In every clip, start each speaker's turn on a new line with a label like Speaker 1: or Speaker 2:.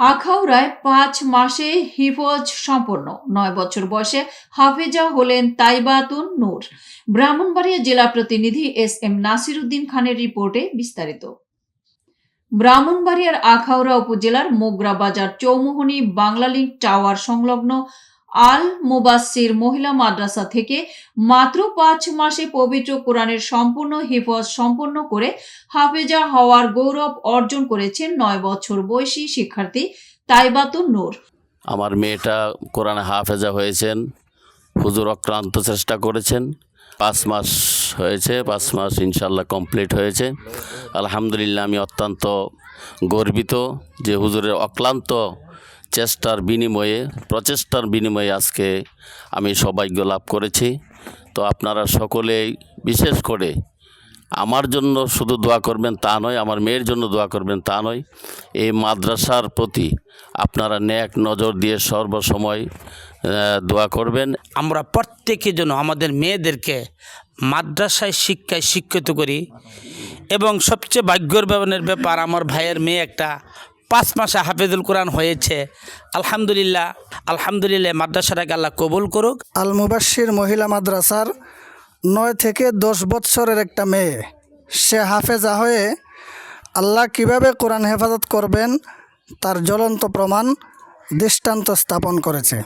Speaker 1: আখাউড়ায় পাঁচ মাসে হিফজ সম্পন্ন। নয় বছর বয়সে হাফেজা হলেন তাইবাতুন নূর। ব্রাহ্মণবাড়িয়া জেলা প্রতিনিধি এস এম নাসির উদ্দিন খানের রিপোর্টে বিস্তারিত। ব্রাহ্মণবাড়িয়ার আখাউড়া উপজেলার মোগরা বাজার চৌমুহনী বাংলালিংক টাওয়ার সংলগ্ন আল মুবাসির মহিলা মাদ্রাসা থেকে মাত্র পাঁচ মাসে পবিত্র কোরআনের সম্পূর্ণ হিফজ সম্পন্ন করে হাফেজা হওয়ার গৌরব অর্জন করেছেন নয় বছর বয়সী শিক্ষার্থী তাইবাতুন নূর।
Speaker 2: আমার মেয়েটা কোরআনে হাফেজা হয়েছেন, হুজুর অক্রান্ত চেষ্টা করেছেন। পাঁচ মাস হয়েছে, পাঁচ মাস ইনশাল্লাহ কমপ্লিট হয়েছে। আলহামদুলিল্লাহ আমি অত্যন্ত গর্বিত যে হুজুরের অক্লান্ত চেষ্টার বিনিময়ে, প্রচেষ্টার বিনিময়ে আজকে আমি সৌভাগ্য লাভ করেছি। তো আপনারা সকলেই, বিশেষ করে আমার জন্য শুধু দোয়া করবেন তা নয়, আমার মেয়ের জন্য দোয়া করবেন তা নয়, এই মাদ্রাসার প্রতি আপনারা ন্যাক নজর দিয়ে সর্বসময় দোয়া করবেন।
Speaker 3: আমরা প্রত্যেকের জন্য আমাদের মেয়েদেরকে মাদ্রাসায় শিক্ষায় শিক্ষিত করি। এবং সবচেয়ে ভাগ্যর ব্যাপার, আমার ভাইয়ের মেয়ে একটা পাঁচ মাসে হাফেজুল কোরআন হয়েছে। আলহামদুলিল্লাহ আলহামদুলিল্লাহ, মাদ্রাসাটাকে আল্লাহ কবুল করুক।
Speaker 4: আল মুবাশির মহিলা মাদ্রাসার নয় থেকে দশ বৎসরের একটা মেয়ে। সে হাফেজা হয়ে আল্লাহ কীভাবে কোরআন হেফাজত করবেন তার জ্বলন্ত প্রমাণ দৃষ্টান্ত স্থাপন করেছে।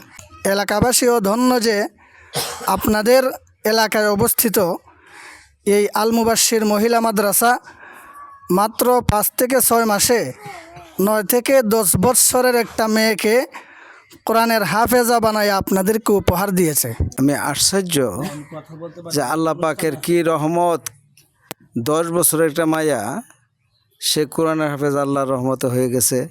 Speaker 4: এলাকাবাসীও ধন্য যে আপনাদের এলাকায় অবস্থিত এই আল মুবাশির মহিলা মাদ্রাসা মাত্র পাঁচ থেকে ছয় মাসে নয় থেকে দশ বৎসরের একটা মেয়েকে কোরআনের হাফেজা বানায় আপনাদেরকে উপহার দিয়েছে।
Speaker 5: আমি আশ্চর্য যে আল্লাহ পাকের কি রহমত। দশ বছরের একটা মায়া সে কোরআনের হাফেজ আল্লাহর রহমতে হয়ে গেছে।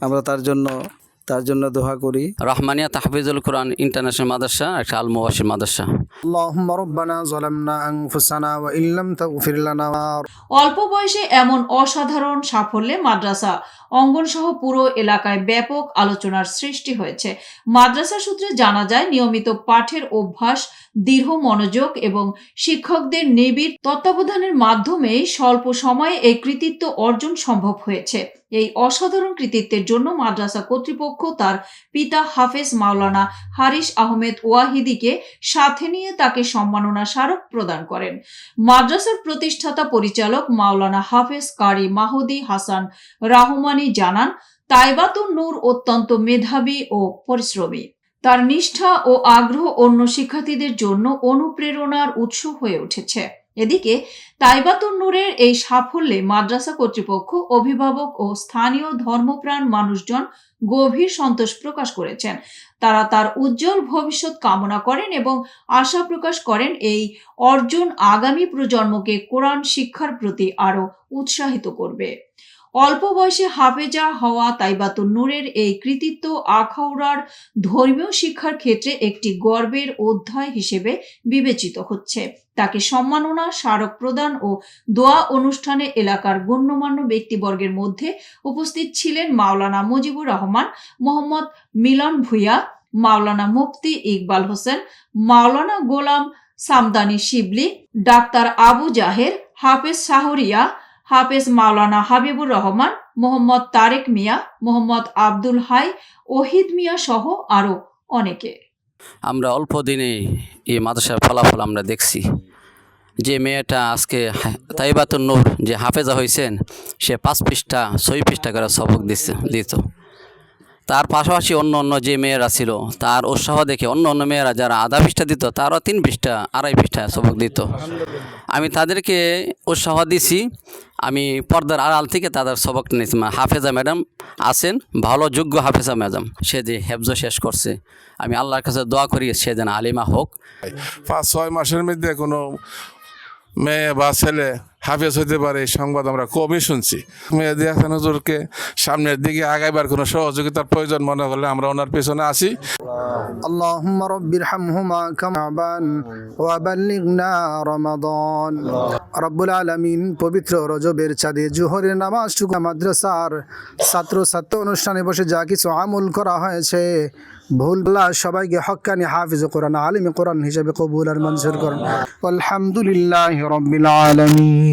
Speaker 5: আমরা তার জন্য তার জন্য দোয়া করি।
Speaker 6: রহমানিয়া তাহফিজুল কোরআন ইন্টারন্যাশনাল মাদ্রাসা একটা আল মুবাসির মাদ্রাসা।
Speaker 7: اللهم ربنا ظلمنا أنفسنا وإن لم تغفر لنا
Speaker 1: অল্প বয়সে এমন অসাধারণ সাফল্যে মাদ্রাসা অঙ্গন সহ পুরো এলাকায় ব্যাপক আলোচনার সৃষ্টি হয়েছে মাদ্রাসা সূত্রে জানা যায় নিয়মিত পাঠের অভ্যাস দৃঢ় মনোযোগ এবং শিক্ষকদের নিবিড় তত্ত্বাবধানের মাধ্যমেই স্বল্প সময়ে এই কৃতিত্ব অর্জন সম্ভব হয়েছে এই অসাধারণ কৃতিত্বের জন্য মাদ্রাসা কর্তৃপক্ষ তার পিতা হাফেজ মাওলানা হারিস আহমেদ ওয়াহিদিকে সাথে নিয়ে তাকে সম্মাননা স্মারক প্রদান করেন। মাদ্রাসার প্রতিষ্ঠাতা পরিচালক মাওলানা হাফেজ কারি মাহুদি হাসান রাহমানি জানান, তাইবাতুন নূর অত্যন্ত মেধাবী ও পরিশ্রমী। তার নিষ্ঠা ও আগ্রহ অন্য শিক্ষার্থীদের জন্য অনুপ্রেরণার উৎস হয়ে উঠেছে। এদিকে তাইবাতুন নূরের এই সাফল্যে মাদ্রাসা কর্তৃপক্ষ অভিভাবক ও স্থানীয় ধর্মপ্রাণ মানুষজন গভীর সন্তোষ প্রকাশ করেছেন। তারা তার উজ্জ্বল ভবিষ্যৎ কামনা করেন এবং আশা প্রকাশ করেন এই অর্জন আগামী প্রজন্মকে কোরআন শিক্ষার প্রতি আরও উৎসাহিত করবে। অল্প বয়সে হাফেজা হওয়া তাইবাতুন নূরের এই কৃতিত্ব আখাউড়ার ধর্মীয় শিক্ষার ক্ষেত্রে একটি গর্বের অধ্যায় হিসেবে বিবেচিত হচ্ছে। তাকে সম্মাননা, স্মারক প্রদান ও দোয়া অনুষ্ঠানে এলাকার গণ্যমান্য ব্যক্তিবর্গের মধ্যে উপস্থিত ছিলেন মাওলানা মুজিবুর রহমান, মোহাম্মদ মিলন ভুইয়া, মাওলানা মুফতি ইকবাল হোসেন, মাওলানা গোলাম সামদানি শিবলি, ডাক্তার আবু জাহের, হাফেজ শাহরিয়া হাফেজ মাওলানা হাবিবুর রহমান, মোহাম্মদ তারেক মিয়া, মোহাম্মদ আব্দুল হাই, ওহিদ মিয়া সহ আরও অনেকে।
Speaker 6: আমরা অল্প দিনে এই মাদ্রাসার ফলাফল আমরা দেখছি। যে মেয়েটা আজকে তাইবাতুর নূর যে হাফেজা হয়েছেন সে পাঁচ পৃষ্ঠা, ছয় পৃষ্ঠা করে সবক দিচ্ছে দিত। তার পাশাপাশি অন্য অন্য যে মেয়েরা ছিল, তার উৎসাহ দেখে অন্য অন্য মেয়েরা যারা আধা পৃষ্ঠা দিত, তারও তিন পৃষ্ঠা, আড়াই পৃষ্ঠা সবক দিত। আমি তাদেরকে উৎসাহ দিছি, আমি পর্দার আড়াল থেকে তাদের সবক নিয়েছি। হাফেজা ম্যাডাম আছেন, ভালো, যোগ্য হাফেজা ম্যাডাম। সে যে হেফজ শেষ করছে। আমি আল্লাহর কাছে দোয়া করি, সে যেন আলিমা হোক।
Speaker 8: পাঁচ, ছয় মাসের মধ্যে কোনো মেয়ে বা ছেলে হাফেজ হতে পারে এই সংবাদ আমরা কমই শুনছি মেয়েদি হাসান হুজুরকে সামনের দিকে আগাইবার কোনো সহযোগিতার প্রয়োজন মনে হলে আমরা ওনার পেছনে আসি
Speaker 7: اللهم رب ارحمهما كما بان وبلغنا رمضان রব্বুল আলমিন পবিত্র রজবের চাঁদে জোহরের নামাজ টুকু মাদ্রাসার ছাত্র ছাত্র অনুষ্ঠানে বসে যা কিছু আমল করা হয়েছে ভুল আল্লাহ সবাইকে হক্কানি হাফিজ কোরআন আলিম কোরআন হিসেবে কবুল আর মঞ্জুর করুন আলহামদুলিল্লাহ রব্বিল আলমিন